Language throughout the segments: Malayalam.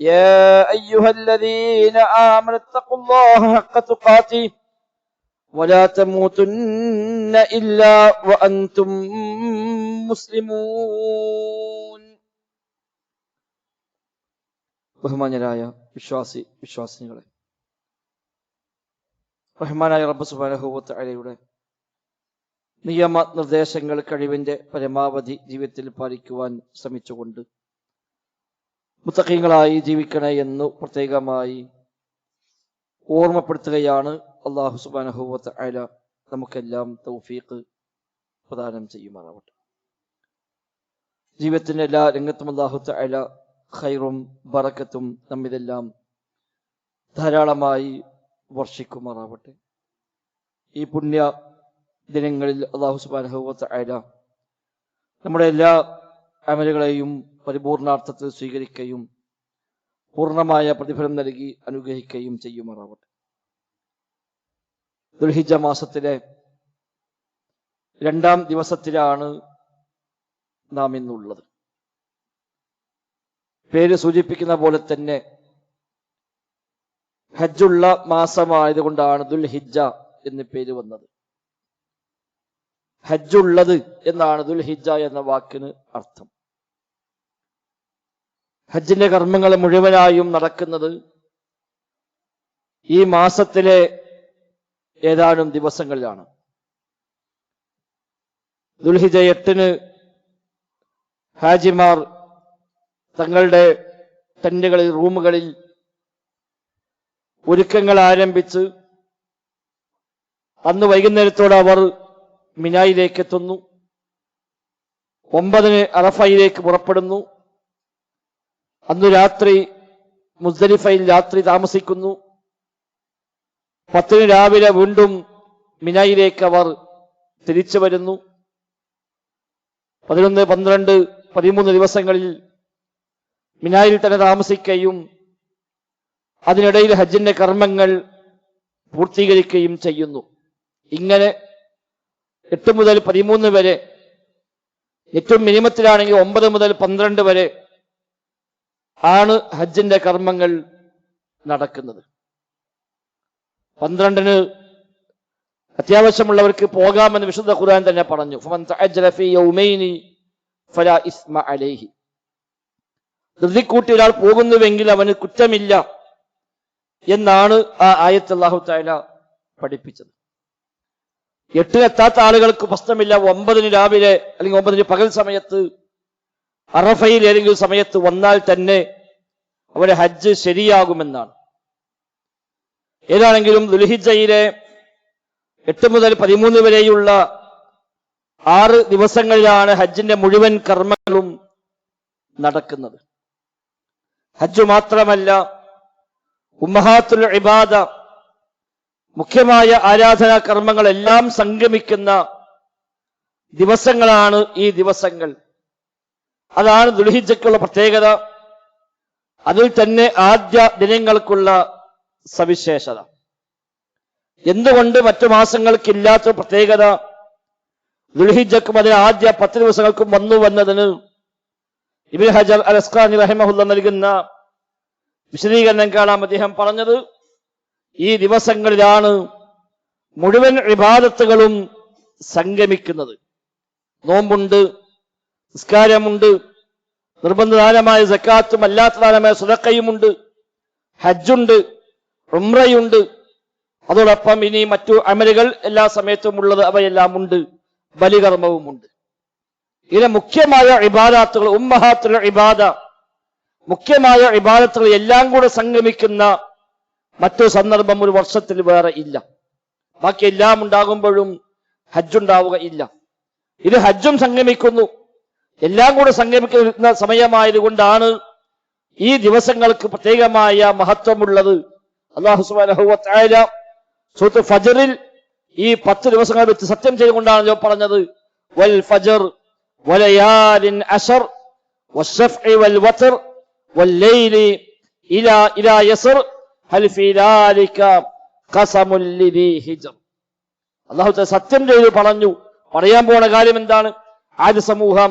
يا أيها الذين آمنوا اتقوا الله حق تقاته ولا تموتن إلا وأنتم مسلمون ബഹുമാന്യരായ വിശ്വാസി വിശ്വാസിനികളെ റഹ്മാനായ റബ്ബ് സുബാനഹൂവത്ത് അലയുടെ നിയമ നിർദ്ദേശങ്ങൾ കഴിവിന്റെ പരമാവധി ജീവിതത്തിൽ പാലിക്കുവാൻ ശ്രമിച്ചുകൊണ്ട് മുത്തഖീങ്ങളായി ജീവിക്കണേ എന്ന് പ്രത്യേകമായി ഓർമ്മപ്പെടുത്തുകയാണ് അള്ളാഹു സുബാനഹുവത്ത് അല നമുക്കെല്ലാം തൗഫീഖ് പ്രദാനം ചെയ്യുമാറാവട്ടെ. ജീവിതത്തിന്റെ എല്ലാ രംഗത്തും അള്ളാഹു അല ഖൈറും ബറക്കത്തും നമ്മിതെല്ലാം ധാരാളമായി വർഷിക്കുമാറാവട്ടെ. ഈ പുണ്യ ദിനങ്ങളിൽ അള്ളാഹു സുബാനഹുവത്ത് അല നമ്മുടെ എല്ലാ അമലുകളെയും പരിപൂർണാർത്ഥത്തിൽ സ്വീകരിക്കുകയും പൂർണമായ പ്രതിഫലം നൽകി അനുഗ്രഹിക്കുകയും ചെയ്യുമാറാവട്ടെ. ദുൽഹിജ മാസത്തിലെ രണ്ടാം ദിവസത്തിലാണ് നാം ഇന്നുള്ളത്. പേര് സൂചിപ്പിക്കുന്ന പോലെ തന്നെ ഹജ്ജുള്ള മാസമായതുകൊണ്ടാണ് ദുൽഹിജ എന്ന് പേര് വന്നത്. ഹജ്ജുള്ളത് എന്നാണ് ദുൽഹിജ എന്ന വാക്കിന് അർത്ഥം. ഹജ്ജിന്റെ കർമ്മങ്ങൾ മുഴുവനായും നടക്കുന്നത് ഈ മാസത്തിലെ ഏതാനും ദിവസങ്ങളിലാണ്. ദുൽഹിജ എട്ടിന് ഹാജിമാർ തങ്ങളുടെ ടെന്റുകളിൽ റൂമുകളിൽ ഒരുക്കങ്ങൾ ആരംഭിച്ച് അന്ന് വൈകുന്നേരത്തോടെ അവർ മിനായിലേക്ക് എത്തുന്നു ഒമ്പതിന് അറഫയിലേക്ക് പുറപ്പെടുന്നു. അന്ന് രാത്രി മുസ്ദലിഫയിൽ രാത്രി താമസിക്കുന്നു. പത്തിന് രാവിലെ വീണ്ടും മിനായിലേക്ക് അവർ തിരിച്ചു വരുന്നു. പതിനൊന്ന് പന്ത്രണ്ട് പതിമൂന്ന് ദിവസങ്ങളിൽ മിനായിൽ തന്നെ താമസിക്കുകയും അതിനിടയിൽ ഹജ്ജിന്റെ കർമ്മങ്ങൾ പൂർത്തീകരിക്കുകയും ചെയ്യുന്നു. ഇങ്ങനെ എട്ട് മുതൽ പതിമൂന്ന് വരെ ഏറ്റവും മിനിമത്തിലാണെങ്കിൽ ഒമ്പത് മുതൽ പന്ത്രണ്ട് വരെ ആണ് ഹജ്ജിന്റെ കർമ്മങ്ങൾ നടക്കുന്നത്. പന്ത്രണ്ടിന് അത്യാവശ്യമുള്ളവർക്ക് പോകാമെന്ന് വിശുദ്ധ ഖുർആൻ തന്നെ പറഞ്ഞു. ധൃതിക്കൂട്ടി ഒരാൾ പോകുന്നുവെങ്കിൽ അവന് കുറ്റമില്ല എന്നാണ് ആ ആയത്ത് അള്ളാഹു താല പഠിപ്പിച്ചത്. എട്ടിനെത്താത്ത ആളുകൾക്ക് പ്രശ്നമില്ല. ഒമ്പതിന് രാവിലെ അല്ലെങ്കിൽ ഒമ്പതിന് പകൽ സമയത്ത് അറഫയിൽ ഏതെങ്കിലും സമയത്ത് വന്നാൽ തന്നെ അവരെ ഹജ്ജ് ശരിയാകുമെന്നാണ്. ഏതാണെങ്കിലും ദുൽഹിജയിലെ എട്ട് മുതൽ പതിമൂന്ന് വരെയുള്ള ആറ് ദിവസങ്ങളിലാണ് ഹജ്ജിന്റെ മുഴുവൻ കർമ്മങ്ങളും നടക്കുന്നത്. ഹജ്ജ് മാത്രമല്ല ഉമ്മഹാത്തുൽ ഇബാദ മുഖ്യമായ ആരാധനാ കർമ്മങ്ങളെല്ലാം സംഗമിക്കുന്ന ദിവസങ്ങളാണ് ഈ ദിവസങ്ങൾ. അതാണ് ദുൽഹിജയ്ക്കുള്ള പ്രത്യേകത. അതിൽ തന്നെ ആദ്യ ദിനങ്ങൾക്കുള്ള സവിശേഷത. എന്തുകൊണ്ട് മറ്റു മാസങ്ങൾക്കില്ലാത്ത പ്രത്യേകത? ദുൽഹിജക്കും അതിന് ആദ്യ പത്ത് ദിവസങ്ങൾക്കും വന്നു വന്നതിന് ഇബിൻ ഹജർ അൽ റഹിമഹുല്ല നൽകുന്ന വിശദീകരണം കാണാം അദ്ദേഹം പറഞ്ഞത് ഈ ദിവസങ്ങളിലാണ് മുഴുവൻ വിവാദത്തുകളും സംഗമിക്കുന്നത്. നോമ്പുണ്ട് നിസ്കാരമുണ്ട്. നിർബന്ധദാനമായ സക്കാത്തും അല്ലാത്തദാനമായ സുതക്കയുമുണ്ട് ഹജ്ജുണ്ട്. ഉംറയുണ്ട്. അതോടൊപ്പം ഇനി മറ്റു അമലുകൾ എല്ലാ സമയത്തും ഉള്ളത് അവയെല്ലാം ഉണ്ട് ബലികർമ്മവുമുണ്ട്. ഇതിലെ മുഖ്യമായ ഇബാദാത്തുകൾ ഉമ്മഹാത്തുൽ ഇബാദ. മുഖ്യമായ ഇബാദത്തുകൾ എല്ലാം കൂടെ സംഗമിക്കുന്ന മറ്റു സന്ദർഭം ഒരു വർഷത്തിൽ വേറെ ഇല്ല. ബാക്കി എല്ലാം ഉണ്ടാകുമ്പോഴും ഹജ്ജുണ്ടാവുക ഇല്ല. ഇത് ഹജ്ജും സംഗമിക്കുന്നു. എല്ലാം കൂടെ സംഗമിക്കുന്ന സമയമായതുകൊണ്ടാണ് ഈ ദിവസങ്ങൾക്ക് പ്രത്യേകമായ മഹത്വമുള്ളത് അള്ളാഹു സുബാനഹുല സൂത്ത് ഫജറിൽ ഈ പത്ത് ദിവസങ്ങളെ വെച്ച് സത്യം ചെയ്തുകൊണ്ടാണല്ലോ പറഞ്ഞത് വൽ ഫജർ വലയാലിൻ അഷർ والشفع والوتر والليل إلى إلى يسر هل في ذلك قسم لذي هجر അള്ളാഹു തആല സത്യം ചെയ്തു പറഞ്ഞു പറയാൻ പോണ കാര്യം എന്താണ് ആദ്യ സമൂഹം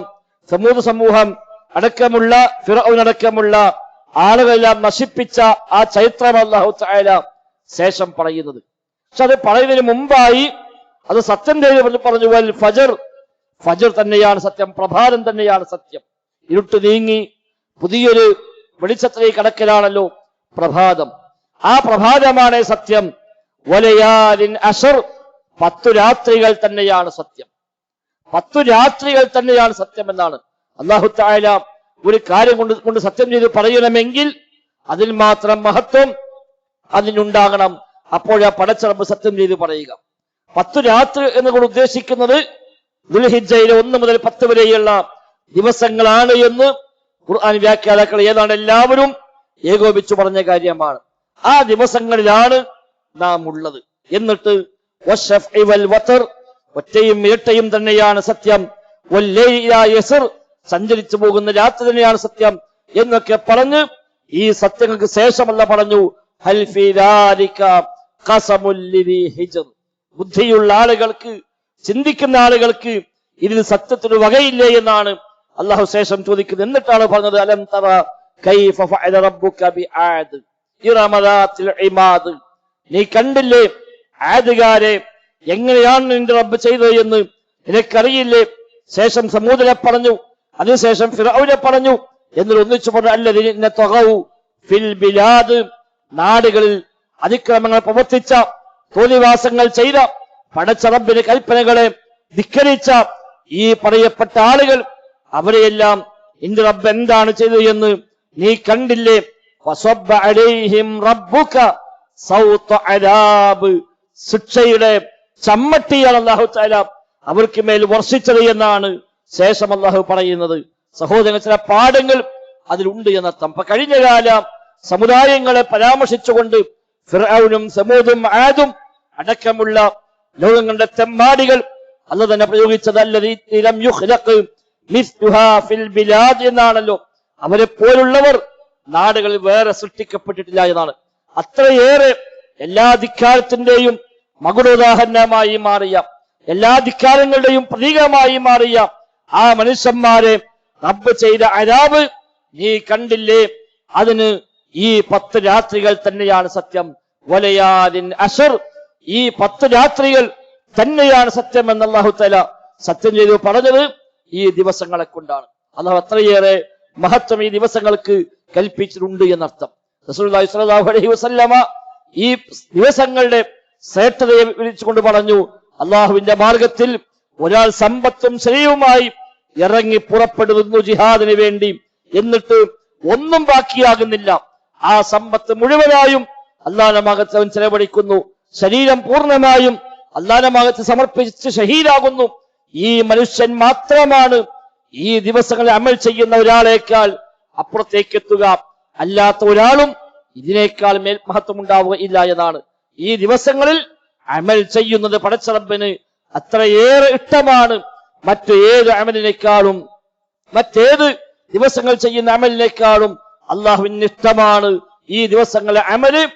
സമൂഹ സമൂഹം അടക്കമുള്ള ഫിറൌനടക്കമുള്ള ആളുകളെല്ലാം നശിപ്പിച്ച ആ ചരിത്രം അള്ളാഹു ചായ ശേഷം പറയുന്നത്. പക്ഷെ അത് പറയുന്നതിന് മുമ്പായി അത് സത്യം ചെയ്ത് പറഞ്ഞു- വൽ ഫജർ ഫജർ തന്നെയാണ് സത്യം പ്രഭാതം തന്നെയാണ് സത്യം. ഇരുട്ട് നീങ്ങി പുതിയൊരു വെളിച്ചത്തിലേക്ക് കടക്കലാണല്ലോ പ്രഭാതം. ആ പ്രഭാതമാണ് സത്യം. വലയാലിൻ അഷർ പത്തു രാത്രികൾ തന്നെയാണ് സത്യം. പത്തു രാത്രികൾ തന്നെയാണ് സത്യം എന്നാണ് അള്ളാഹു തായാല ഒരു കാര്യം കൊണ്ട് കൊണ്ട് സത്യം ചെയ്ത് പറയണമെങ്കിൽ അതിൽ മാത്രം മഹത്വം അതിനുണ്ടാകണം. അപ്പോഴാ പടച്ചറമ്പ് സത്യം ചെയ്ത് പറയുക. പത്തു രാത്രി എന്നുകൊണ്ട് ഉദ്ദേശിക്കുന്നത് ദുൽഹിജയിലെ ഒന്ന് മുതൽ പത്ത് വരെയുള്ള ദിവസങ്ങളാണ് എന്ന് ഖുർആൻ വ്യാഖ്യാതാക്കൾ ഏതാണ് എല്ലാവരും ഏകോപിച്ചു പറഞ്ഞ കാര്യമാണ്. ആ ദിവസങ്ങളിലാണ് നാം ഉള്ളത്. എന്നിട്ട് ഒറ്റയും ഇരട്ടയും തന്നെയാണ് സത്യം. സഞ്ചരിച്ചു പോകുന്ന രാത്രി തന്നെയാണ് സത്യം എന്നൊക്കെ പറഞ്ഞ് ഈ സത്യങ്ങൾക്ക് ശേഷമല്ല പറഞ്ഞു. ബുദ്ധിയുള്ള ആളുകൾക്ക് ചിന്തിക്കുന്ന ആളുകൾക്ക് ഇതിന് സത്യത്തിന് വകയില്ലേ എന്നാണ് അള്ളാഹു ശേഷം ചോദിക്കുന്നത്. എന്നിട്ടാണ് പറഞ്ഞത് അലം തറ നീ കണ്ടില്ലേ ആദുകാരെ എങ്ങനെയാണ് നിന്റെ റബ്ബ് ചെയ്തത് എന്ന് നിനക്കറിയില്ലേ? ശേഷം സമൂതിനെ പറഞ്ഞു അതിനുശേഷം ഫിറൌനെ പറഞ്ഞു എന്നിട്ട് ഒന്നിച്ചു പറഞ്ഞു അല്ലതിനെ ഫിൽ ബിലാദ്. നാടുകളിൽ അതിക്രമങ്ങൾ പ്രവർത്തിച്ച തോന്നിവാസങ്ങൾ ചെയ്ത പടച്ച റബ്ബിന്റെ കൽപ്പനകളെ ധിക്കരിച്ച ഈ പറയപ്പെട്ട ആളുകൾ അവരെയെല്ലാം ഇന്റെ റബ്ബ് എന്താണ് ചെയ്തത് എന്ന് നീ കണ്ടില്ലേ? ശിക്ഷയുടെ ചമ്മട്ടിയാണ് അള്ളാഹു താല അവർക്ക് മേൽ വർഷിച്ചത് എന്നാണ് ശേഷം അള്ളാഹു പറയുന്നത്. സഹോദരങ്ങൾ ചില പാഠങ്ങൾ അതിലുണ്ട് എന്നർത്ഥം. അപ്പൊ കഴിഞ്ഞ കാല സമുദായങ്ങളെ പരാമർശിച്ചുകൊണ്ട് ഫിറൌനും സമൂദും ആദും അടക്കമുള്ള ലോകങ്ങളുടെ തെമ്മാടികൾ അല്ല തന്നെ പ്രയോഗിച്ചത് എന്നാണല്ലോ. അവരെ പോലുള്ളവർ നാടുകളിൽ വേറെ സൃഷ്ടിക്കപ്പെട്ടിട്ടില്ല എന്നാണ്. അത്രയേറെ എല്ലാ ധിക്കാരത്തിന്റെയും മകുടോദാഹരണമായി മാറിയ എല്ലാ ധിക്കാരങ്ങളുടെയും പ്രതീകമായി മാറിയ ആ മനുഷ്യന്മാരെ റബ്ബ് ചെയ്ത അരാബ് നീ കണ്ടില്ലേ? അതിന് ഈ പത്ത് രാത്രികൾ തന്നെയാണ് സത്യം. വലയാദിൻ അഷർ ഈ പത്ത് രാത്രികൾ തന്നെയാണ് സത്യം എന്ന് അള്ളാഹുത്തല തല സത്യം ചെയ്തു പറഞ്ഞത് ഈ ദിവസങ്ങളെ കൊണ്ടാണ്. അള്ളാഹു അത്രയേറെ മഹത്വം ഈ ദിവസങ്ങൾക്ക് കൽപ്പിച്ചിട്ടുണ്ട് എന്നർത്ഥം. അലൈഹി വസല്ലമ ഈ ദിവസങ്ങളുടെ ശ്രേഷ്ഠതയെ വിളിച്ചുകൊണ്ട് പറഞ്ഞു അള്ളാഹുവിന്റെ മാർഗത്തിൽ ഒരാൾ സമ്പത്തും ശരീരവുമായി ഇറങ്ങി പുറപ്പെടുന്നു ജിഹാദിന് വേണ്ടി. എന്നിട്ട് ഒന്നും ബാക്കിയാകുന്നില്ല. ആ സമ്പത്ത് മുഴുവനായും അള്ളാഹുടെ മകത്ത് അവൻ ചെലവഴിക്കുന്നു. ശരീരം പൂർണമായും അള്ളാന്റെ ഭാഗത്ത് സമർപ്പിച്ച് ഷഹീദാകുന്നു ഈ മനുഷ്യൻ മാത്രമാണ് ഈ ദിവസങ്ങളിൽ അമൽ ചെയ്യുന്ന ഒരാളേക്കാൾ അപ്പുറത്തേക്ക് എത്തുക അല്ലാത്ത ഒരാളും ഇതിനേക്കാൾ മേൽ മഹത്വം ഉണ്ടാവുക ഇല്ല എന്നാണ്. ഈ ദിവസങ്ങളിൽ അമൽ ചെയ്യുന്നത് പടച്ചറബിന് അത്രയേറെ ഇഷ്ടമാണ്. മറ്റു ഏത് അമലിനേക്കാളും മറ്റേത് ദിവസങ്ങൾ ചെയ്യുന്ന അമലിനേക്കാളും അള്ളാഹുവിന് ഇഷ്ടമാണ്. ഈ ദിവസങ്ങളെ അമൽ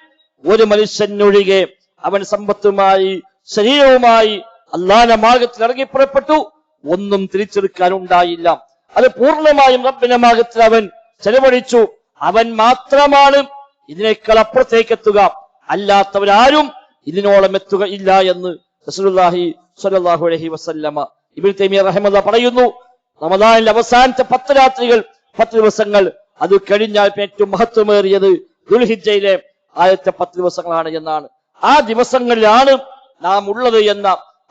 ഒരു മനുഷ്യനൊഴികെ അവൻ സമ്പത്തുമായി ശരീരവുമായി അള്ളാഹിന്റെ മാർഗത്തിൽ ഇറങ്ങി പുറപ്പെട്ടു. ഒന്നും തിരിച്ചെടുക്കാൻ ഉണ്ടായില്ല അത് പൂർണമായും റബ്ബിന്റെ മാർഗത്തിൽ അവൻ ചെലവഴിച്ചു. അവൻ മാത്രമാണ് ഇതിനേക്കാൾ അപ്പുറത്തേക്ക് എത്തുക. അല്ലാത്തവരാരും ഇതിനോളം എത്തുകയില്ല എന്ന് റസൂലുള്ളാഹി സ്വല്ലല്ലാഹു അലൈഹി വസല്ലമ ഇബ്നു തൈമിയ റഹിമഹുള്ള പറയുന്നു. റമദാനിലെ അവസാനത്തെ പത്ത് രാത്രികൾ പത്ത് ദിവസങ്ങൾ അത് കഴിഞ്ഞാൽ ഏറ്റവും മഹത്വമേറിയത് ദുൽഹിജയിലെ ആദ്യത്തെ പത്ത് ദിവസങ്ങളാണ് എന്നാണ്. ആ ദിവസങ്ങളിലാണ് നാം ഉള്ളത് എന്ന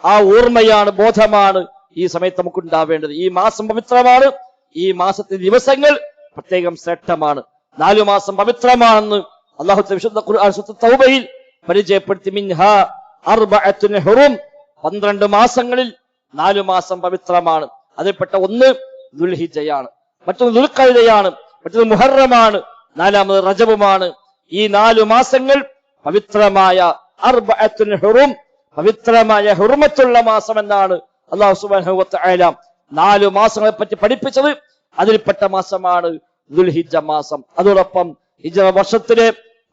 ആ ഓർമ്മയാണ് ബോധമാണ് ഈ സമയത്ത് നമുക്ക് ഉണ്ടാവേണ്ടത് ഈ മാസം പവിത്രമാണ്. ഈ മാസത്തെ ദിവസങ്ങൾ പ്രത്യേകം ശ്രേഷ്ഠമാണ്. നാലു മാസം പവിത്രമാണെന്ന് അള്ളാഹു വിശുദ്ധ ഖുർആൻ തൗബയിൽ പരിചയപ്പെടുത്തി മിൻഹ അർബഅത്തുൻ ഹുറും പന്ത്രണ്ട് മാസങ്ങളിൽ നാലു മാസം പവിത്രമാണ്. അതിൽപ്പെട്ട ഒന്ന് ദുൽഹിജയാണ് മറ്റൊന്ന് ദുൽഖഅദയാണ് മറ്റൊന്ന് മുഹറമാണ് നാലാമത് റജബുമാണ്. ഈ നാലു മാസങ്ങൾ പവിത്രമായ അർബഅത്തുൻ ഹുറും പവിത്രമായ ഹുർമത്തുള്ള മാസം എന്നാണ് അള്ളാഹു സുബ്ഹാനഹു നാലു മാസങ്ങളെ പറ്റി പഠിപ്പിച്ചത്. അതിൽപ്പെട്ട മാസമാണ് ദുൽഹിജ മാസം. അതോടൊപ്പം ഹിജ വർഷത്തിലെ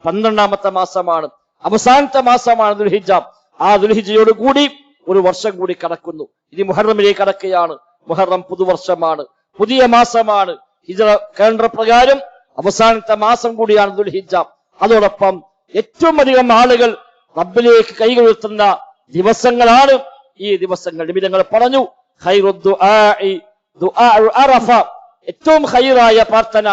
പന്ത്രണ്ടാമത്തെ മാസമാണ്. അവസാനത്തെ മാസമാണ് ദുൽഹിജ ആ ദുൽഹിജയോട് കൂടി ഒരു വർഷം കൂടി കടക്കുന്നു. ഇനി മുഹറമിലേക്ക് കടക്കുകയാണ്. മുഹറം പുതുവർഷമാണ്. പുതിയ മാസമാണ്. ഹിജറ കലണ്ടർ പ്രകാരം അവസാനത്തെ മാസം കൂടിയാണ് ദുൽഹിജ അതോടൊപ്പം ഏറ്റവും അധികം ആളുകൾ റബ്ബിലേക്ക് കൈകൾ ഉയർത്തുന്ന ദിവസങ്ങളാണ് ഈ ദിവസങ്ങൾ. നിമിതങ്ങൾ പറഞ്ഞു ഏറ്റവും ഹൈറായ പ്രാർത്ഥന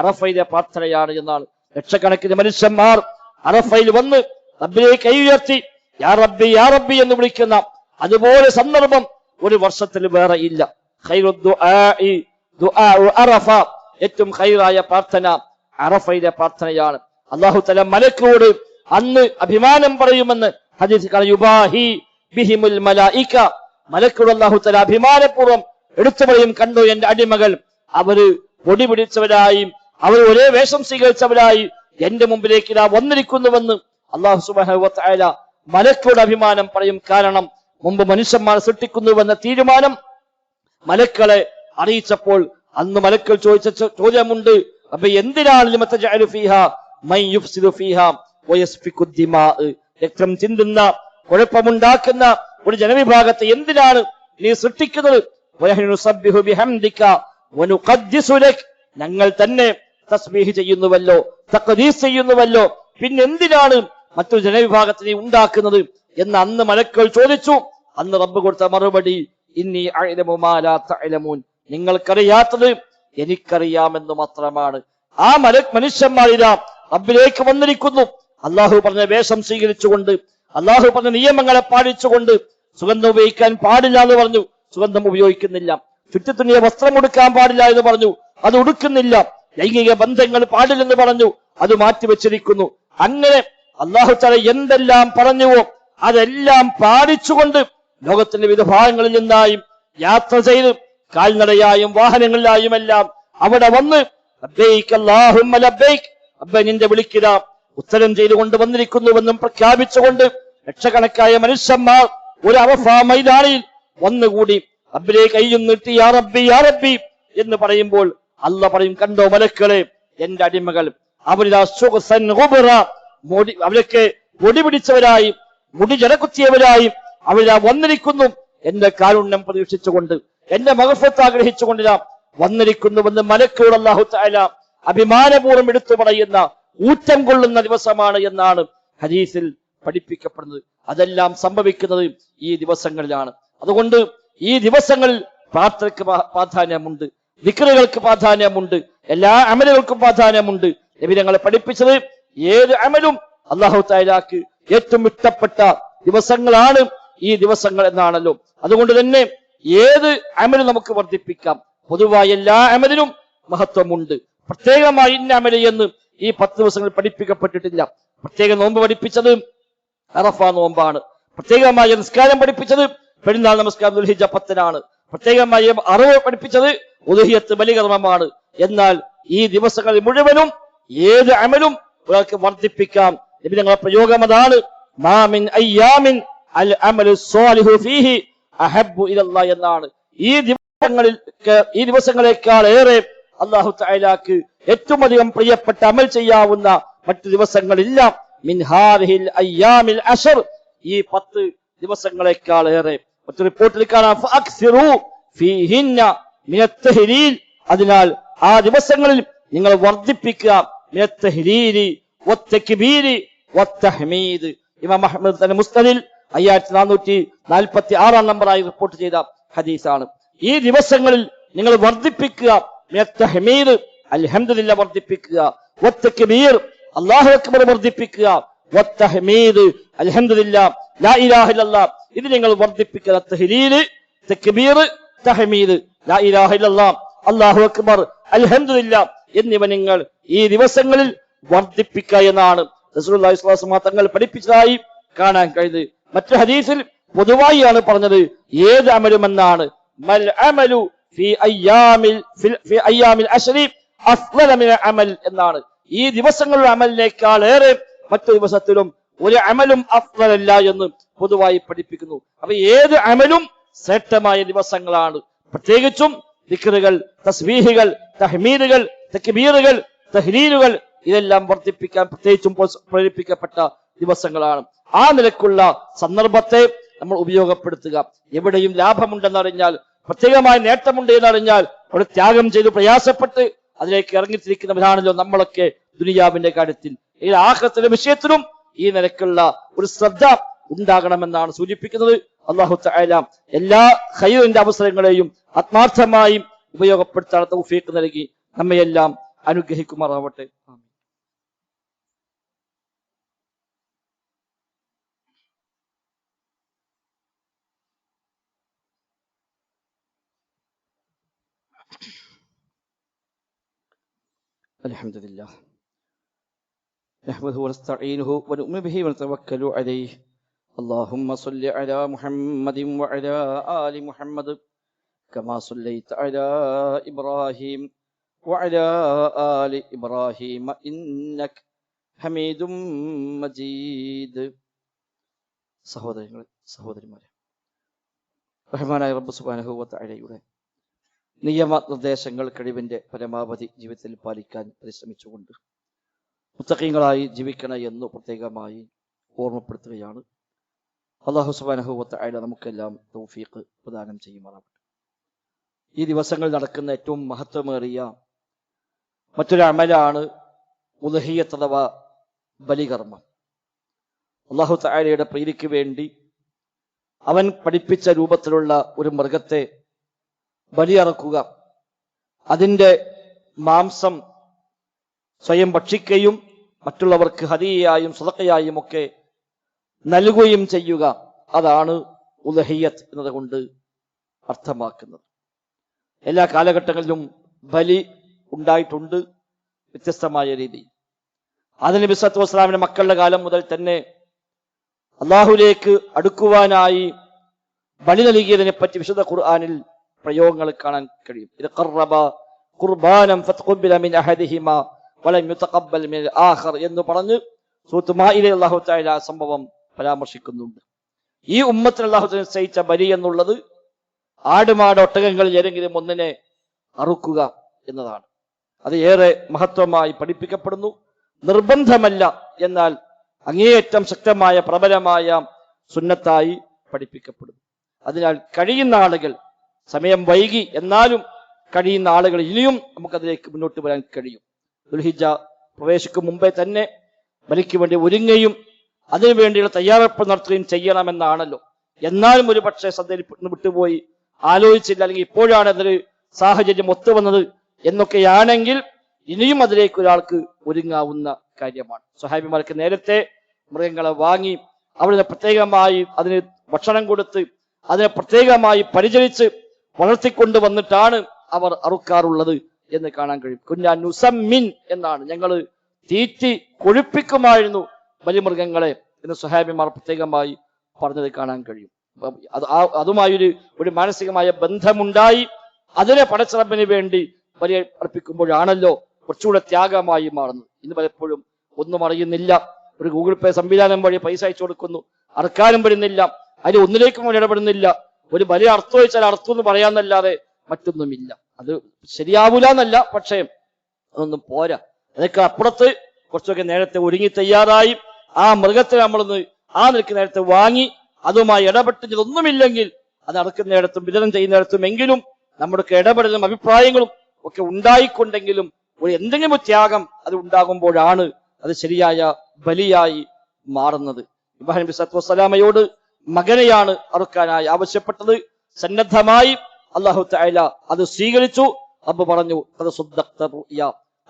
അറഫയിലെ പ്രാർത്ഥനയാണ് എന്നാണ്. ലക്ഷക്കണക്കിന് മനുഷ്യന്മാർ അറഫയിൽ വന്ന് റബ്ബിനെ കൈ ഉയർത്തി യാ റബ്ബി യാ റബ്ബി എന്ന് വിളിക്കുന്ന അതുപോലെ സന്ദർഭം ഒരു വർഷത്തിൽ വേറെ ഇല്ല. അറഫ ഏറ്റവും ഖൈറായ പ്രാർത്ഥന അറഫയിലെ പ്രാർത്ഥനയാണ്. അള്ളാഹു തല മലക്കോട് അന്ന് അഭിമാനം പറയുമെന്ന് ബിഹിമുൽ മലക്കോട് അള്ളാഹു തല അഭിമാനപൂർവം എടുത്തു പറയും കണ്ടു എന്റെ അടിമകൾ? അവർ പൊടി പിടിച്ചവരായും അവർ ഒരേ വേഷം സ്വീകരിച്ചവരായി എന്റെ മുമ്പിലേക്ക് ഇതാ വന്നിരിക്കുന്നുവെന്ന് അള്ളാഹു സുബാന മലക്കോട് അഭിമാനം പറയും. കാരണം മുമ്പ് മനുഷ്യന്മാർ സൃഷ്ടിക്കുന്നുവെന്ന തീരുമാനം മലക്കളെ അറിയിച്ചപ്പോൾ അന്ന് മലക്കൾ ചോദിച്ച ചോദ്യമുണ്ട്. അപ്പൊ എന്തിനാണ് രക്തം ചിന്തുന്ന കുഴപ്പമുണ്ടാക്കുന്ന ഒരു ജനവിഭാഗത്തെ എന്തിനാണ് നീ സൃഷ്ടിക്കുന്നത്? ഞങ്ങൾ തന്നെ തസ്ബീഹ് ചെയ്യുന്നുവല്ലോ തക്കദീസ് ചെയ്യുന്നുവല്ലോ പിന്നെന്തിനാണ് മറ്റൊരു ജനവിഭാഗത്തിനെ ഉണ്ടാക്കുന്നത്? എന്ന് അന്ന് മലക്കൾ ചോദിച്ചു. അന്ന് റബ്ബ് കൊടുത്ത മറുപടി ഇന്നി അഴലമുമാലാത്തലമൂൻ നിങ്ങൾക്കറിയാത്തത് എനിക്കറിയാമെന്ന് മാത്രമാണ്. ആ മല മനുഷ്യന്മാരിതാ റബ്ബിലേക്ക് വന്നിരിക്കുന്നു. അള്ളാഹു പറഞ്ഞ വേഷം സ്വീകരിച്ചുകൊണ്ട് അള്ളാഹു പറഞ്ഞ നിയമങ്ങളെ പാലിച്ചുകൊണ്ട് സുഗന്ധം ഉപയോഗിക്കാൻ പാടില്ല എന്ന് പറഞ്ഞു. സുഗന്ധം ഉപയോഗിക്കുന്നില്ല. ചുറ്റിത്തുണിയ വസ്ത്രം ഉടുക്കാൻ പാടില്ല എന്ന് പറഞ്ഞു. അത് ഉടുക്കുന്നില്ല. ലൈംഗിക ബന്ധങ്ങൾ പാടില്ലെന്ന് പറഞ്ഞു. അത് മാറ്റിവെച്ചിരിക്കുന്നു. അങ്ങനെ അള്ളാഹു തല എന്തെല്ലാം പറഞ്ഞുവോ അതെല്ലാം പാലിച്ചുകൊണ്ട് ലോകത്തിന്റെ വിവിധ ഭാഗങ്ങളിൽ നിന്നായും യാത്ര ചെയ്ത് കാൽനടയായും വാഹനങ്ങളിലായും എല്ലാം അവിടെ വന്ന് നിന്റെ വിളിക്കുക ഉത്തരം ചെയ്തുകൊണ്ട് വന്നിരിക്കുന്നുവെന്നും പ്രഖ്യാപിച്ചുകൊണ്ട് ലക്ഷക്കണക്കായ മനുഷ്യന്മാർ ഒരു അറഫ മൈതാനിയിൽ വന്നുകൂടി. റബ്ബിലെ കൈയും നീട്ടി യാ റബ്ബി യാ റബ്ബി എന്ന് പറയുമ്പോൾ അല്ല പറയും കണ്ടോ മലക്കളെ എന്റെ അടിമകൾ. അവരിതാ മുടി അവരൊക്കെ മുടി പിടിച്ചവരായി മുടി ജടകുത്തിയവരായി അവരിതാ വന്നിരിക്കുന്നു. എന്റെ കാരുണ്യം പ്രതീക്ഷിച്ചുകൊണ്ട് എന്റെ മകഫത്ത് ആഗ്രഹിച്ചുകൊണ്ടിതാ വന്നിരിക്കുന്നുവെന്ന് മലക്കോട് അള്ളാഹു താല അഭിമാനപൂർവം എടുത്തു പറയുന്ന ഊറ്റം കൊള്ളുന്ന ദിവസമാണ് എന്നാണ് ഹദീസിൽ പഠിപ്പിക്കപ്പെടുന്നത്. അതെല്ലാം സംഭവിക്കുന്നത് ഈ ദിവസങ്ങളിലാണ്. അതുകൊണ്ട് ഈ ദിവസങ്ങളിൽ പ്രാർത്ഥനയ്ക്ക് പ്രാ- പ്രാധാന്യമുണ്ട്. വിക്രുകൾക്ക് പ്രാധാന്യമുണ്ട്. എല്ലാ അമലുകൾക്കും പ്രാധാന്യമുണ്ട്. നബി ഞങ്ങളെ പഠിപ്പിച്ചത് ഏത് അമലും അള്ളാഹു താലാക്ക് ഏറ്റവും ഇഷ്ടപ്പെട്ട ദിവസങ്ങളാണ് ഈ ദിവസങ്ങൾ എന്നാണല്ലോ. അതുകൊണ്ട് തന്നെ ഏത് അമലും നമുക്ക് വർദ്ധിപ്പിക്കാം. പൊതുവായ എല്ലാ അമലിനും മഹത്വമുണ്ട്. പ്രത്യേകമായി ഇന്ന അമൽ എന്ന് ഈ പത്ത് ദിവസങ്ങൾ പഠിപ്പിക്കപ്പെട്ടിട്ടില്ല. പ്രത്യേക നോമ്പ് പഠിപ്പിച്ചത് അറഫ നോമ്പാണ്. പ്രത്യേകമായ നിസ്കാരം പഠിപ്പിച്ചത് പെരുന്നാൾ നമസ്കാരം ദുൽഹിജ പത്തിനാണ്. പ്രത്യേകമായ അറിവ് പഠിപ്പിച്ചത് ഉദഹിയത്ത് ബലികർമ്മമാണ്. എന്നാൽ ഈ ദിവസങ്ങളിൽ മുഴുവനും ഏത് അമലും ഒരാൾക്ക് വർദ്ധിപ്പിക്കാം. നബി പ്രയോഗം അതാണ്. മാമിൻ അയ്യാമിൻ അൽ അമലു സ്വാലിഹു ഫീഹി അഹബ്ബു ഇലല്ലാഹ് എന്നാണ്. ഈ ദിവസങ്ങളിൽ ഈ ദിവസങ്ങളെക്കാൾ ഏറെ അള്ളാഹു തആലാക്ക് ഏറ്റവും അധികം പ്രിയപ്പെട്ട അമൽ ചെയ്യാവുന്ന മറ്റു ദിവസങ്ങളില്ല. മിൻ ഹാദിഹിൽ അയ്യാമിൽ അഷർ. ഈ പത്ത് ദിവസങ്ങളെക്കാൾ ഏറെ. മറ്റു റിപ്പോർട്ടിൽ കാണാം. ഫഅക്സിറു ഫീഹിന്ന മിനത്ത് തഹ്ലീൽ അതിനാൽ ആ ദിവസങ്ങളിൽ നിങ്ങൾ വർദ്ധിപ്പിക്കുക. മിനത്ത് തഹ്ലീലി വത്തക്ബീരി വത്തഹ്മീദ്. ഇമാം അഹമ്മദ് തന്നെ മുസ്തദിൽ അയ്യായിരത്തി നാനൂറ്റി നാൽപ്പത്തി ആറാം നമ്പറായി റിപ്പോർട്ട് ചെയ്ത ഹദീസാണ്. ഈ ദിവസങ്ങളിൽ നിങ്ങൾ വർദ്ധിപ്പിക്കുക. മിനത്തഹമീദ് തഹ്മീദ് അൽഹംദുലില്ല വർദ്ധിപ്പിക്കുക. വത്തക്ബീർ അല്ലാഹു അക്ബർ വർദ്ധിപ്പിക്കുക. വത്തഹ്മീദ് അൽഹംദുലില്ല ലാ ഇലാഹ ഇല്ലല്ലാഹ്. ഇത് നിങ്ങൾ വർദ്ധിപ്പിക്കുക. തഹ്ലീൽ തക്ബീർ തഹ്മീദ്. അല്ലാഹു അക്ബർ അൽഹംദുലില്ല എന്നിവ നിങ്ങൾ ഈ ദിവസങ്ങളിൽ വർദ്ധിപ്പിക്കുക എന്നാണ് തങ്ങൾ പഠിപ്പിച്ചതായി കാണാൻ കഴിഞ്ഞത്. മറ്റു ഹദീസിൽ പൊതുവായിയാണ് പറഞ്ഞത് ഏത് അമലുമെന്നാണ് എന്നാണ്. ഈ ദിവസങ്ങളുടെ അമലിനേക്കാൾ ഏറെ മറ്റു ദിവസത്തിലും ഒരു അമലും അഫ്ലല്ല എന്ന് പൊതുവായി പഠിപ്പിക്കുന്നു. അപ്പൊ ഏത് അമലും ശ്രേഷ്ഠമായ ദിവസങ്ങളാണ്. പ്രത്യേകിച്ചും ദിക്റുകൾ തസ്ബീഹുകൾ തഹ്മീദുകൾ തക്ബീറുകൾ തഹ്ലീലുകൾ ഇതെല്ലാം വർദ്ധിപ്പിക്കാൻ പ്രത്യേകിച്ചും പ്രേരിപ്പിക്കപ്പെട്ട ദിവസങ്ങളാണ്. ആ നിലക്കുള്ള സന്ദർഭത്തെ നമ്മൾ ഉപയോഗപ്പെടുത്തുക. എവിടെയും ലാഭമുണ്ടെന്നറിഞ്ഞാൽ പ്രത്യേകമായ നേട്ടമുണ്ട് എന്നറിഞ്ഞാൽ അവിടെ ത്യാഗം ചെയ്ത് പ്രയാസപ്പെട്ട് അതിലേക്ക് ഇറങ്ങിത്തിരിക്കുന്നവരാണല്ലോ നമ്മളൊക്കെ ദുനിയാവിന്റെ കാര്യത്തിൽ. ഈ ആഹ്ലത്തിന്റെ വിഷയത്തിലും ഈ നിലക്കുള്ള ഒരു ശ്രദ്ധ ഉണ്ടാകണമെന്നാണ് സൂചിപ്പിക്കുന്നത്. അള്ളാഹു എല്ലാ ഹൈറിന്റെ അവസരങ്ങളെയും ആത്മാർത്ഥമായും ഉപയോഗപ്പെടുത്താൻ തൗഫീഖ് നൽകി നമ്മയെല്ലാം അനുഗ്രഹിക്കുമാറാവട്ടെ ആമീൻ. الحمد لله نحمده ونستعينه ونؤمن به ونتوكل عليه اللهم صل على محمد وعلى آل محمد كما صليت على إبراهيم وعلى آل إبراهيم إنك حميد مجيد സഹോദരങ്ങളെ സഹോദരിമാരെ റഹ്മാനായ റബ്ബ് സുബ്ഹാനഹു വ തആലയുടെ നിയമനിർദ്ദേശങ്ങൾ കഴിവിന്റെ പരമാവധി ജീവിതത്തിൽ പാലിക്കാൻ പരിശ്രമിച്ചുകൊണ്ട് മുത്തഖീങ്ങളായി ജീവിക്കണം എന്ന് പ്രത്യേകമായി ഓർമ്മപ്പെടുത്തുകയാണ് അള്ളാഹു സുബാനഹുവത്ത് അയല നമുക്കെല്ലാം തൗഫീഖ് പ്രദാനം ചെയ്യുമാറാവട്ടെ ഈ ദിവസങ്ങളിൽ നടക്കുന്ന ഏറ്റവും മഹത്വമേറിയ മറ്റൊരു അമലാണ് ഉലഹിയത്ത് അഥവാ ബലികർമ്മം. അള്ളാഹു താരയുടെ പ്രീതിക്ക് വേണ്ടി അവൻ പഠിപ്പിച്ച രൂപത്തിലുള്ള ഒരു മൃഗത്തെ ബലിയറക്കുക. അതിന്റെ മാംസം സ്വയം ഭക്ഷിക്കുകയും മറ്റുള്ളവർക്ക് ഹരിയായും സുതക്കയായും ഒക്കെ നൽകുകയും ചെയ്യുക. അതാണ് ഉദഹീയത്ത് എന്നതുകൊണ്ട് അർത്ഥമാക്കുന്നത്. എല്ലാ കാലഘട്ടങ്ങളിലും ബലി ഉണ്ടായിട്ടുണ്ട് വ്യത്യസ്തമായ രീതി. അതിന് ബിസത്ത് വസ്ലാമിന്റെ മക്കളുടെ കാലം മുതൽ തന്നെ അള്ളാഹുലേക്ക് അടുക്കുവാനായി ബലി നൽകിയതിനെ പറ്റി വിശുദ്ധ ഖുർആാനിൽ പ്രയോഗങ്ങൾ കാണാൻ കഴിയും. ഇത് ഖർറബ ഖുർബാനം ആഖർ എന്ന് പറഞ്ഞ് അള്ളാഹു ആ സംഭവം പരാമർശിക്കുന്നുണ്ട്. ഈ ഉമ്മത്തിന് അള്ളാഹു നിശ്ചയിച്ച ബലി എന്നുള്ളത് ആടുമാട് ഒട്ടകങ്ങളിൽ ഏതെങ്കിലും ഒന്നിനെ അറുക്കുക എന്നതാണ്. അത് ഏറെ മഹത്വമായി പഠിപ്പിക്കപ്പെടുന്നു. നിർബന്ധമല്ല എന്നാൽ അങ്ങേയറ്റം ശക്തമായ പ്രബലമായ സുന്നത്തായി പഠിപ്പിക്കപ്പെടുന്നു. അതിനാൽ കഴിയുന്ന ആളുകൾ സമയം വൈകി എന്നാലും കഴിയുന്ന ആളുകൾ ഇനിയും നമുക്കതിലേക്ക് മുന്നോട്ട് വരാൻ കഴിയും. ദുൽഹിജ പ്രവേശിക്കും മുമ്പേ തന്നെ ബലിക്ക് വേണ്ടി ഒരുങ്ങുകയും അതിനുവേണ്ടിയുള്ള തയ്യാറെടുപ്പ് നടത്തുകയും ചെയ്യണമെന്നാണല്ലോ. എന്നാലും ഒരു പക്ഷേ ശ്രദ്ധയിൽ വിട്ടുപോയി ആലോചിച്ചില്ല. അല്ലെങ്കിൽ ഇപ്പോഴാണ് അതൊരു സാഹചര്യം ഒത്തുവന്നത് എന്നൊക്കെയാണെങ്കിൽ ഇനിയും അതിലേക്ക് ഒരാൾക്ക് ഒരുങ്ങാവുന്ന കാര്യമാണ്. സ്വഹാബിമാർക്ക് നേരത്തെ മൃഗങ്ങളെ വാങ്ങി അവിടുന്ന് പ്രത്യേകമായി അതിന് ഭക്ഷണം കൊടുത്ത് അതിനെ പ്രത്യേകമായി പരിചരിച്ച് വളർത്തിക്കൊണ്ട് വന്നിട്ടാണ് അവർ അറുക്കാറുള്ളത് എന്ന് കാണാൻ കഴിയും. കുഞ്ഞാൻ നുസമ്മിൻ എന്നാണ്. ഞങ്ങൾ തീറ്റി കൊഴുപ്പിക്കുമായിരുന്നു ബലിമൃഗങ്ങളെ എന്ന് സുഹാബിമാർ പ്രത്യേകമായി പറഞ്ഞത് കാണാൻ കഴിയും. അത് ആ അതുമായൊരു ഒരു മാനസികമായ ബന്ധമുണ്ടായി അതിനെ പടച്ചിറപ്പിന് വേണ്ടി ബലി അർപ്പിക്കുമ്പോഴാണല്ലോ കുറച്ചുകൂടെ ത്യാഗമായി മാറുന്നത്. ഇന്ന് പലപ്പോഴും ഒന്നും അറിയുന്നില്ല. ഒരു ഗൂഗിൾ പേ സംവിധാനം വഴി പൈസ അയച്ചു കൊടുക്കുന്നു. അറക്കാനും വരുന്നില്ല അതിൽ ഒന്നിലേക്കും ഇടപെടുന്നില്ല. ഒരു വലിയ അർത്ഥം വെച്ചാൽ അർത്ഥം എന്ന് പറയാന്നല്ലാതെ മറ്റൊന്നുമില്ല. അത് ശരിയാവൂല എന്നല്ല പക്ഷേ അതൊന്നും പോരാ. അതൊക്കെ അപ്പുറത്ത് കുറച്ചൊക്കെ നേരത്തെ ഒരുങ്ങി തയ്യാറായി. ആ മൃഗത്തെ നമ്മളൊന്ന് ആ നിലയ്ക്ക് നേരത്തെ വാങ്ങി അതുമായി ഇടപെട്ടതൊന്നുമില്ലെങ്കിൽ അത് നടക്കുന്നിടത്തും വിതരണം ചെയ്യുന്നിടത്തും എങ്കിലും നമ്മുടെ ഇടപെടലും അഭിപ്രായങ്ങളും ഒക്കെ ഉണ്ടായിക്കൊണ്ടെങ്കിലും ഒരു എന്തെങ്കിലും ത്യാഗം അത് ഉണ്ടാകുമ്പോഴാണ് അത് ശരിയായ ബലിയായി മാറുന്നത്. ഇബ്രാഹിം നബി സത്തു വസ്സലാമയോട് മകനെയാണ് അറുക്കാനായി ആവശ്യപ്പെട്ടത്. സന്നദ്ധമായി അള്ളാഹു തആല അത് സ്വീകരിച്ചു. അബ്ബ് പറഞ്ഞു അത്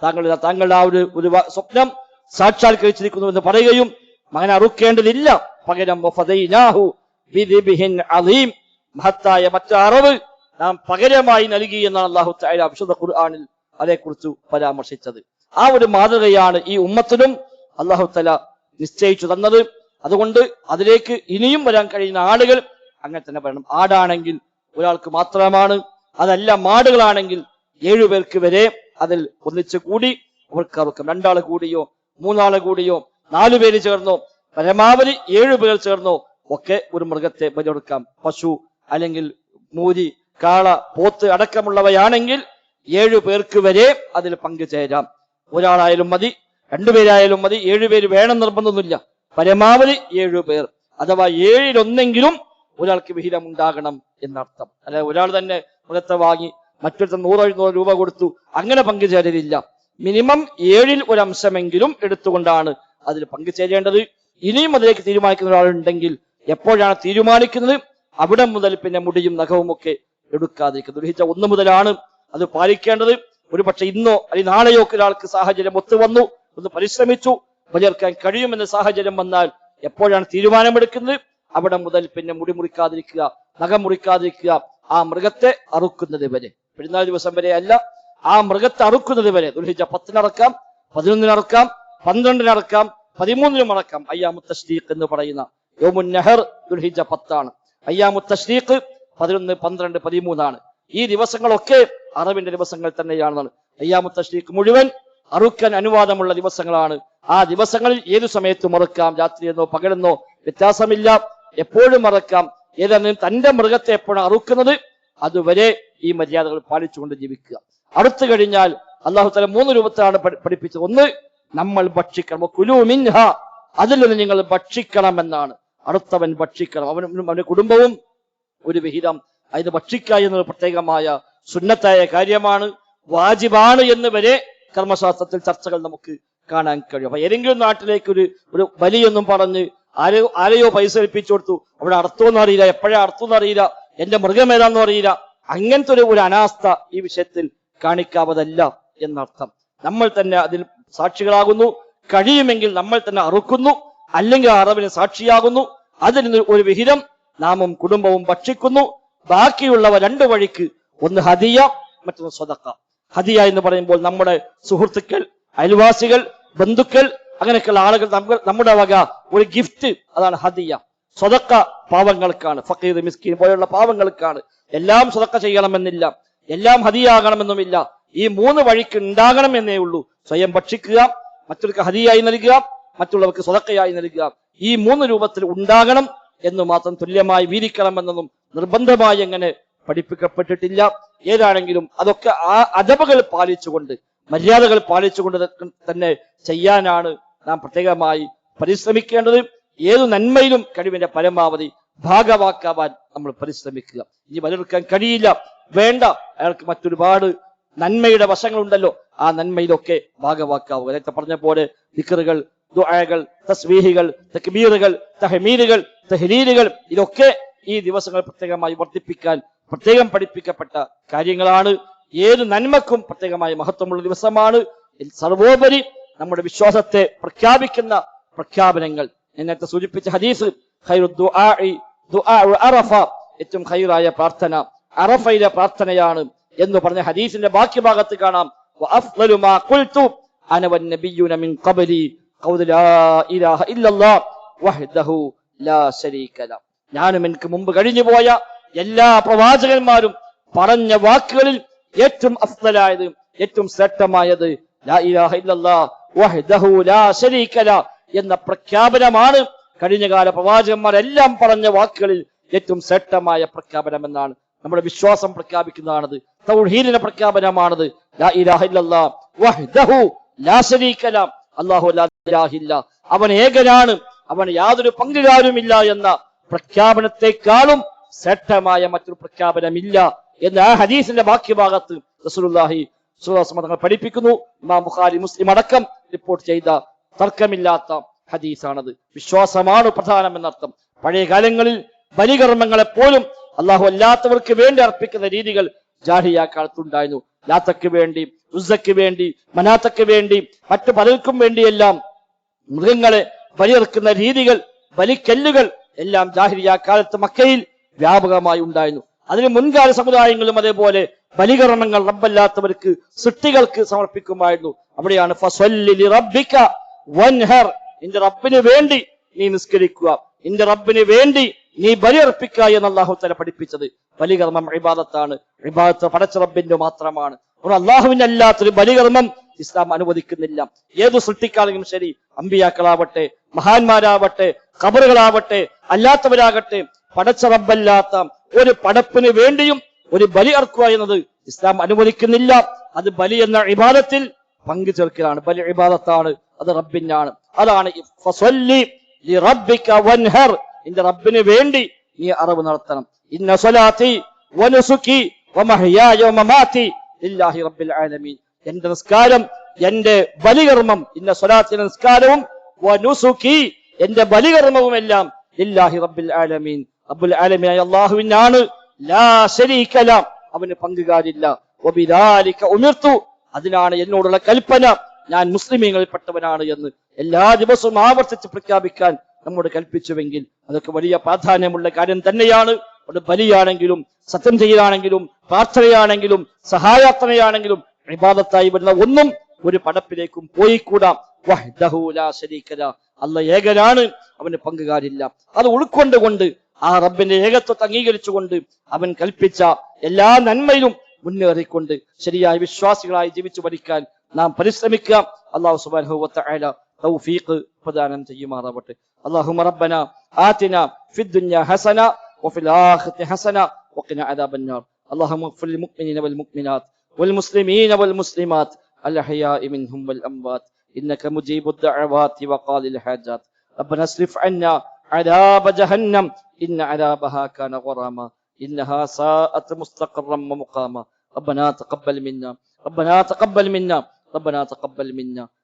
താങ്കൾ താങ്കളുടെ ആ ഒരു സ്വപ്നം സാക്ഷാത്കരിച്ചിരിക്കുന്നു എന്ന് പറയുകയും മകനെ അറുക്കേണ്ടതില്ല. പകരം അലീം. മഹത്തായ മറ്റു അറിവ് നാം പകരമായി നൽകി എന്നാണ് അള്ളാഹു തആല വിശുദ്ധ ഖുർആനിൽ അതേക്കുറിച്ച് പരാമർശിച്ചത്. ആ ഒരു മാതൃകയാണ് ഈ ഉമ്മത്തിനും അള്ളാഹു തല നിശ്ചയിച്ചു തന്നത്. അതുകൊണ്ട് അതിലേക്ക് ഇനിയും വരാൻ കഴിയുന്ന ആളുകൾ അങ്ങനെ തന്നെ പറയണം ആടാണെങ്കിൽ ഒരാൾക്ക് മാത്രമാണ് അതല്ല മാടുകളാണെങ്കിൽ ഏഴു പേർക്ക് വരെ അതിൽ ഒന്നിച്ചു കൂടി. അവർക്ക് അറുക്കാം രണ്ടാൾ കൂടിയോ മൂന്നാൾ കൂടിയോ നാലു പേര് ചേർന്നോ. പരമാവധി ഏഴു പേർ ചേർന്നോ. ഒക്കെ ഒരു മൃഗത്തെ ബലിയെടുക്കാം പശു അല്ലെങ്കിൽ മൂരി കാള പോത്ത് അടക്കമുള്ളവയാണെങ്കിൽ ഏഴു പേർക്ക് വരെ അതിൽ പങ്കുചേരാം ഒരാളായാലും മതി രണ്ടുപേരായാലും മതി ഏഴുപേര് വേണം നിർബന്ധമൊന്നുമില്ല. പരമാവധി ഏഴു പേർ. അഥവാ ഏഴിലൊന്നെങ്കിലും ഒരാൾക്ക് വിഹിതം ഉണ്ടാകണം എന്നർത്ഥം. അല്ലെ ഒരാൾ തന്നെ മൃഗത്തെ വാങ്ങി മറ്റൊരുത്ത നൂറോ എഴുന്നൂറ് രൂപ കൊടുത്തു അങ്ങനെ പങ്കുചേരലില്ല മിനിമം ഏഴിൽ ഒരു അംശമെങ്കിലും എടുത്തുകൊണ്ടാണ് അതിൽ പങ്കുചേരേണ്ടത്. ഇനിയും അതിലേക്ക് തീരുമാനിക്കുന്ന ഒരാളുണ്ടെങ്കിൽ എപ്പോഴാണ് തീരുമാനിക്കുന്നത്? അവിടെ മുതൽ പിന്നെ മുടിയും നഖവും ഒക്കെ എടുക്കാതിരിക്കുന്നത്. ദുർഹിച്ച ഒന്ന് മുതലാണ് അത് പാലിക്കേണ്ടത്. ഒരുപക്ഷെ ഇന്നോ അല്ലെങ്കിൽ നാളെയോ ഒരാൾക്ക് സാഹചര്യം ഒത്തു വന്നു ഒന്ന് പരിശ്രമിച്ചു പകർക്കാൻ കഴിയുമെന്ന സാഹചര്യം വന്നാൽ എപ്പോഴാണ് തീരുമാനമെടുക്കുന്നത്? അവിടെ മുതൽ പിന്നെ മുടി മുറിക്കാതിരിക്കുക നഖം മുറിക്കാതിരിക്കുക ആ മൃഗത്തെ അറുക്കുന്നത് വരെ. പെരുന്നാൾ ദിവസം വരെ അല്ല ആ മൃഗത്തെ അറുക്കുന്നത് വരെ. ദുരിഹിച്ച പത്തിനറക്കാം പതിനൊന്നിനറക്കാം പന്ത്രണ്ടിനറക്കാം പതിമൂന്നിനും അടക്കാം അയ്യാമു തഷ്രീഖ് എന്ന് പറയുന്ന യോമുൻ നെഹർ ദുൽഹിജ പത്താണ്. അയ്യാമു തഷ്രീഖ് പതിനൊന്ന് പന്ത്രണ്ട് പതിമൂന്നാണ്. ഈ ദിവസങ്ങളൊക്കെ അറബിന്റെ ദിവസങ്ങൾ തന്നെയാണെന്നാണ്. അയ്യാമു തഷ്രീഖ് മുഴുവൻ അറുക്കാൻ അനുവാദമുള്ള ദിവസങ്ങളാണ്. ആ ദിവസങ്ങളിൽ ഏതു സമയത്തും മറക്കാം രാത്രിയെന്നോ പകലെന്നോ വ്യത്യാസമില്ല. എപ്പോഴും മറക്കാം. ഏതാണ് തന്റെ മൃഗത്തെ എപ്പോഴാണ് അറുക്കുന്നത്? അതുവരെ ഈ മര്യാദകൾ പാലിച്ചുകൊണ്ട് ജീവിക്കുക. അടുത്തു കഴിഞ്ഞാൽ അള്ളാഹു തല മൂന്ന് രൂപത്തിലാണ് പഠി- പഠിപ്പിച്ചത്. ഒന്ന് നമ്മൾ ഭക്ഷിക്കണം. കുലു മിൻഹ. അതിൽ നിന്ന് നിങ്ങൾ ഭക്ഷിക്കണമെന്നാണ്. അടുത്തവൻ ഭക്ഷിക്കണം. അവനും അവന്റെ കുടുംബവും ഒരു വിഹിതം. അതിന് ഭക്ഷിക്കുക എന്നുള്ള പ്രത്യേകമായ സുന്നത്തായ കാര്യമാണ്. വാജിബാണ് എന്ന് വരെ കർമ്മശാസ്ത്രത്തിൽ ചർച്ചകൾ നമുക്ക് കാണാൻ കഴിയും. അപ്പൊ ഏതെങ്കിലും നാട്ടിലേക്ക് ഒരു ഒരു ബലിയൊന്നും പറഞ്ഞ് ആരെയോ ആരെയോ പൈസ ഏൽപ്പിച്ചു കൊടുത്തു. അവിടെ അർത്ഥമൊന്നും അറിയില്ല. എപ്പോഴാ അർത്ഥമൊന്നും അറിയില്ല. എന്റെ മൃഗം ഏതാണെന്നും അറിയില്ല. അങ്ങനത്തെ ഒരു ഒരു അനാസ്ഥ ഈ വിഷയത്തിൽ കാണിക്കാവതല്ല എന്നർത്ഥം. നമ്മൾ തന്നെ അതിൽ സാക്ഷികളാകുന്നു. കഴിയുമെങ്കിൽ നമ്മൾ തന്നെ അറുക്കുന്നു. അല്ലെങ്കിൽ ആ അറവിന് സാക്ഷിയാകുന്നു. അതിൽ നിന്ന് ഒരു വിഹിതം നാമും കുടുംബവും ഭക്ഷിക്കുന്നു. ബാക്കിയുള്ളവ രണ്ടു വഴിക്ക് ഒന്ന് ഹദിയ മറ്റൊന്ന് സ്വതക്ക. ഹദിയ എന്ന് പറയുമ്പോൾ നമ്മുടെ സുഹൃത്തുക്കൾ അയൽവാസികൾ ബന്ധുക്കൾ അങ്ങനെയൊക്കെയുള്ള ആളുകൾ നമ്മുടെ വക ഒരു ഗിഫ്റ്റ് അതാണ് ഹദിയ. സ്വതക്ക പാവങ്ങൾക്കാണ് ഫക്കീർ മിസ്കീൻ പോലെയുള്ള പാവങ്ങൾക്കാണ്. എല്ലാം സ്വതക്ക ചെയ്യണമെന്നില്ല. എല്ലാം ഹതിയാകണമെന്നുമില്ല ഈ മൂന്ന് വഴിക്ക് ഉണ്ടാകണം എന്നേ ഉള്ളൂ. സ്വയം ഭക്ഷിക്കുക മറ്റൊരു ഹദിയായി നൽകുക മറ്റുള്ളവർക്ക് സ്വതക്കയായി നൽകുക. ഈ മൂന്ന് രൂപത്തിൽ ഉണ്ടാകണം എന്ന് മാത്രം തുല്യമായി വീതിക്കണമെന്നൊന്നും നിർബന്ധമായി എങ്ങനെ പഠിപ്പിക്കപ്പെട്ടിട്ടില്ല. ഏതാണെങ്കിലും അതൊക്കെ ആ അദബുകൾ പാലിച്ചുകൊണ്ട് മര്യാദകൾ പാലിച്ചുകൊണ്ട് തന്നെ ചെയ്യാനാണ് നാം പ്രത്യേകമായി പരിശ്രമിക്കേണ്ടത്. ഏതു നന്മയിലും കഴിവിന്റെ പരമാവധി ഭാഗവാക്കാവാൻ നമ്മൾ പരിശ്രമിക്കുക. ഇനി വലിയ കഴിയില്ല. വേണ്ട. അയാൾക്ക് മറ്റൊരുപാട് നന്മയുടെ വശങ്ങളുണ്ടല്ലോ. ആ നന്മയിലൊക്കെ ഭാഗവാക്കാവുക. നേരത്തെ പറഞ്ഞ പോലെ ദിക്കറുകൾ ദുആകൾ തസ്വീഹികൾ തക്ബീറുകൾ തഹമീലുകൾ തഹ്ലീലുകൾ ഇതൊക്കെ ഈ ദിവസങ്ങൾ പ്രത്യേകമായി വർദ്ധിപ്പിക്കാൻ പ്രത്യേകം പഠിപ്പിക്കപ്പെട്ട കാര്യങ്ങളാണ്. ഏത് നന്മക്കും പ്രത്യേകമായി മഹത്വമുള്ള ദിവസമാണ്. സർവോപരി നമ്മുടെ വിശ്വാസത്തെ പ്രഖ്യാപിക്കുന്ന പ്രഖ്യാപനങ്ങൾ. നേരത്തെ സൂചിപ്പിച്ച ഹദീസ് ഏറ്റവും ഖൈറായ പ്രാർത്ഥന. അറഫയിലെ പ്രാർത്ഥനയാണ് എന്ന് പറഞ്ഞ ഹദീസിന്റെ ബാക്കി ഭാഗത്ത് കാണാം. ഞാനും എനിക്ക് മുമ്പ് കഴിഞ്ഞു പോയ എല്ലാ പ്രവാചകന്മാരും പറഞ്ഞ വാക്കുകളിൽ ഏറ്റവും അഫ്ദലായത് ഏറ്റവും ശ്രേഷ്ഠമായത് എന്ന പ്രഖ്യാപനമാണ് കഴിഞ്ഞകാല പ്രവാചകന്മാരെല്ലാം പറഞ്ഞ വാക്കുകളിൽ ഏറ്റവും ശ്രേഷ്ഠമായ പ്രഖ്യാപനം എന്നാണ് നമ്മുടെ വിശ്വാസം പ്രഖ്യാപിക്കുന്നതാണത്. തൗഹീദിന്റെ പ്രഖ്യാപനമാണത്. അള്ളാഹു അവൻ ഏകനാണ്. അവൻ യാതൊരു പങ്കുകാരുമില്ല എന്ന പ്രഖ്യാപനത്തെക്കാളും ശ്രേഷ്ഠമായ മറ്റൊരു പ്രഖ്യാപനമില്ല എന്ന് ആ ഹദീസിന്റെ ബാക്കി ഭാഗത്ത് റസൂലുള്ളാഹി തങ്ങൾ പഠിപ്പിക്കുന്നു. ഇമാം ബുഖാരി മുസ്ലിം അടക്കം റിപ്പോർട്ട് ചെയ്ത തർക്കമില്ലാത്ത ഹദീസാണത്. വിശ്വാസമാണ് പ്രധാനം എന്നർത്ഥം പഴയ കാലങ്ങളിൽ ബലികർമ്മങ്ങളെ പോലും അള്ളാഹു അല്ലാത്തവർക്ക് വേണ്ടി അർപ്പിക്കുന്ന രീതികൾ ജാഹിയ കാലത്തുണ്ടായിരുന്നു ലാത്തക്ക് വേണ്ടി ഉസ്സക്ക് വേണ്ടി മനാത്തക്ക് വേണ്ടി മറ്റു പലർക്കും വേണ്ടിയെല്ലാം മൃഗങ്ങളെ ബലിയെറുക്കുന്ന രീതികൾ ബലിക്കല്ലുകൾ എല്ലാം ജാഹിരിയ കാലത്ത് മക്കയിൽ വ്യാപകമായി ഉണ്ടായിരുന്നു. അതിന് മുൻകാല സമുദായങ്ങളും അതേപോലെ ബലികർമ്മങ്ങൾ റബ്ബല്ലാത്തവർക്ക് സൃഷ്ടികൾക്ക് സമർപ്പിക്കുമായിരുന്നു. അവിടെയാണ് റബ്ബിക്ക വൻഹർ. നിന്റെ റബ്ബിന് വേണ്ടി നീ നിസ്കരിക്കുക. നിന്റെ റബ്ബിന് വേണ്ടി നീ ബലിയർപ്പിക്ക എന്ന് അള്ളാഹു തല പഠിപ്പിച്ചത്. ബലികർമ്മം ഇബാദത്താണ്. ഇബാദത്ത് പടച്ചറബിന്റെ മാത്രമാണ്. അള്ളാഹുവിന്റെ അല്ലാത്തൊരു ബലികർമ്മം ഇസ്ലാം അനുവദിക്കുന്നില്ല. ഏത് സൃഷ്ടിക്കാണെങ്കിലും ശരി അമ്പിയാക്കളാവട്ടെ മഹാന്മാരാവട്ടെ കബറുകളാവട്ടെ അല്ലാത്തവരാകട്ടെ പടച്ചറബല്ലാത്ത ഒരു പടപ്പിന് വേണ്ടിയും ഒരു ബലി അർക്കുക എന്നത് ഇസ്ലാം അനുവദിക്കുന്നില്ല. അത് ബലി എന്ന ഇബാദത്തിൽ പങ്കു ചേർക്കലാണ്. ബലി ഇബാദത്താണ്. അത് റബ്ബിനാണ്. അതാണ് നിന്റെ റബ്ബിന് വേണ്ടി നീ അറിവ് നടത്തണം. ഇന്ന സ്വലാത്തി വനുസുക്കി ലില്ലാഹി റബ്ബിൽ ആലമീൻ. എന്റെ നിസ്കാരം എന്റെ ബലികർമ്മം ഇന്ന സ്വലാത്തിന്റെ നിസ്കാരവും വനുസുക്കി എന്റെ ബലികർമ്മവും എല്ലാം ഇല്ലാഹി റബ്ബിൽ ആലമീൻ. റബ്ബുൽ ആലമീനായ അള്ളാഹുവിനാണ്. ലാ അവന് പങ്കുകാരില്ല. വബിദാലിക ഉമിർത്തു. അതിനാണ് എന്നോടുള്ള കൽപ്പന. ഞാൻ മുസ്ലിമീങ്ങളിൽപ്പെട്ടവനാണ് എന്ന് എല്ലാ ദിവസവും ആവർത്തിച്ച് പ്രഖ്യാപിക്കാൻ നമ്മോട് കൽപ്പിച്ചുവെങ്കിൽ അതൊക്കെ വലിയ പ്രാധാന്യമുള്ള കാര്യം തന്നെയാണ്. അത് ബലിയാണെങ്കിലും സത്യം ചെയ്യലാണെങ്കിലും പ്രാർത്ഥനയാണെങ്കിലും സഹായാർത്ഥനയാണെങ്കിലും വിവാദത്തായി വരുന്ന ഒന്നും ഒരു പടപ്പിലേക്കും പോയിക്കൂടാം. അല്ല ഏകനാണ് അവന് പങ്കുകാരില്ല. അത് ഉൾക്കൊണ്ടുകൊണ്ട് ആ റബ്ബിന്റെ ഏകത്വത്തെ അംഗീകരിച്ചുകൊണ്ട് അവൻ കൽപ്പിച്ച എല്ലാ നന്മയിലും മുന്നേറിക്കൊണ്ട് ശരിയായ വിശ്വാസികളായി ജീവിച്ചു പഠിക്കാൻ നാം പരിശ്രമിക്കുക. അള്ളാഹു തആല തൗഫീഖ് പ്രദാനം ചെയ്യുമാറാവട്ടെ اللهم ربنا آتنا في الدنيا حسنة وفي الآخرة حسنة وقنا عذاب النار اللهم اغفر للمؤمنين والمؤمنات والمسلمين والمسلمات الأحياء منهم والأموات إنك مجيب الدعوات وقال الحاجات ربنا اصرف عنا عذاب جهنم إن عذابها كان غراما إنها ساءت مستقرا ومقاما ربنا تقبل منا ربنا تقبل منا ربنا تقبل منا